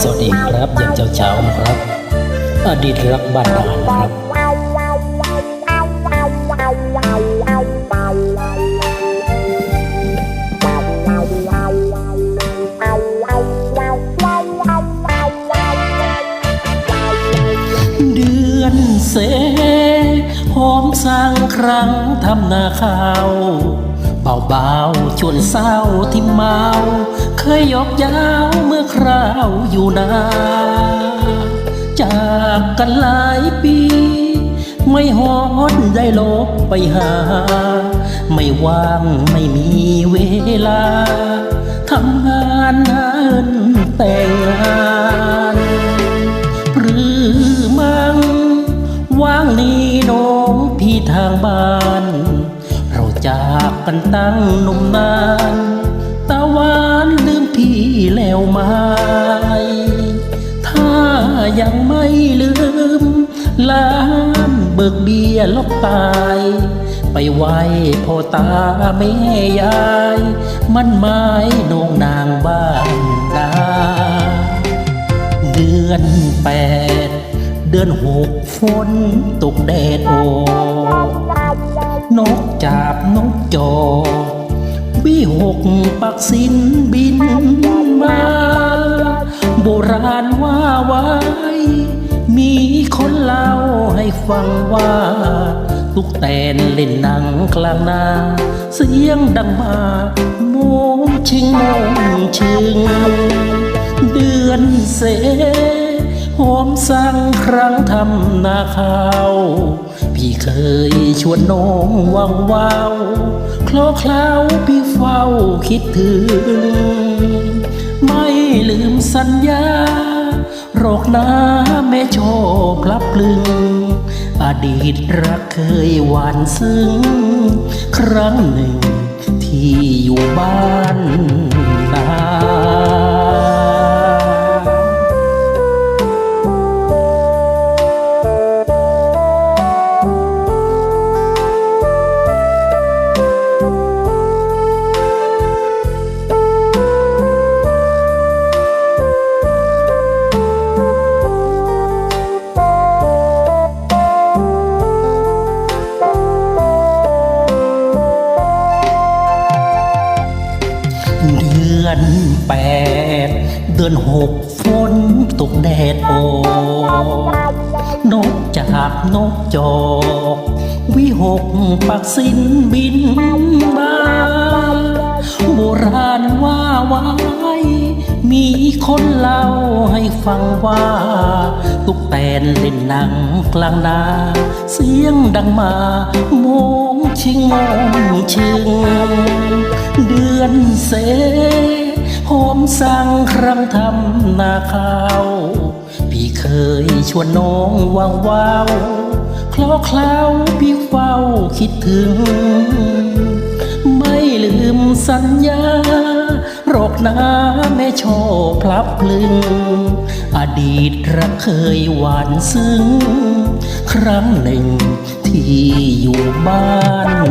สวัสดีครับอย่ามเช้าเช้าๆนะครับ อดีตรักบ้านนานครับ เดือนเสหอมสร้างครั้งทำนาข้าว เบาๆชวนเศร้าที่เมา เคยยกยาวเมื่อคราวอยู่นา จากกันหลายปี ไม่ฮอดได้ลบไปหา ไม่ว่างไม่มีเวลาทำงานหาเงินแต่งงานหรือมังว่างนี้น้องพี่ทางบ้าน จากกันตั้งนมนานตาหวานลืมพี่แล้วไหมถ้ายังไม่ลืมล้านเบิกเบี้ยลบตาย ไปไหว้พ่อตาแม่ยาย มันไม้นงนางบ้านนาเดือนแปดเดือนหกฝนตกแดดโอ นกจาบนกจอวิหกปักสินบินมา โบราณว่าไว้ มีคนเล่าให้ฟังว่า ตุกแตนเล่นหนังกลางนา เสียงดังมาโมงชิงโมงชิง เดือนเสหอมสั่งครั้งทำนาข้าว พี่เคยชวนน้องวังวาวคลอเคล้าพี่เฝ้าคิดถึง ไม่ลืมสัญญาหรอกนะแม่โชคลับลึง อดีตรักเคยหวานซึ้ง ครั้งหนึ่งที่อยู่บ้าน เดือนหกฝนตกแดดออกนกจากนกจอก วิหกปักสินบินมาโบราณว่าไว้มีคนเล่าให้ฟังว่า ตุกแตนเล่นหนังกลางนา เสียงดังมาโมงชิงโมงชิง เดือนเส หมสั่งครั้งทำนาข้าว พี่เคยชวนน้องวางวาวคลอเคล้าพี่เฝ้าคิดถึง ไม่ลืมสัญญาหรอกนะแม่ชอพลับพลึง อดีตรักเคยหวานซึ้ง ครั้งหนึ่งที่อยู่บ้าน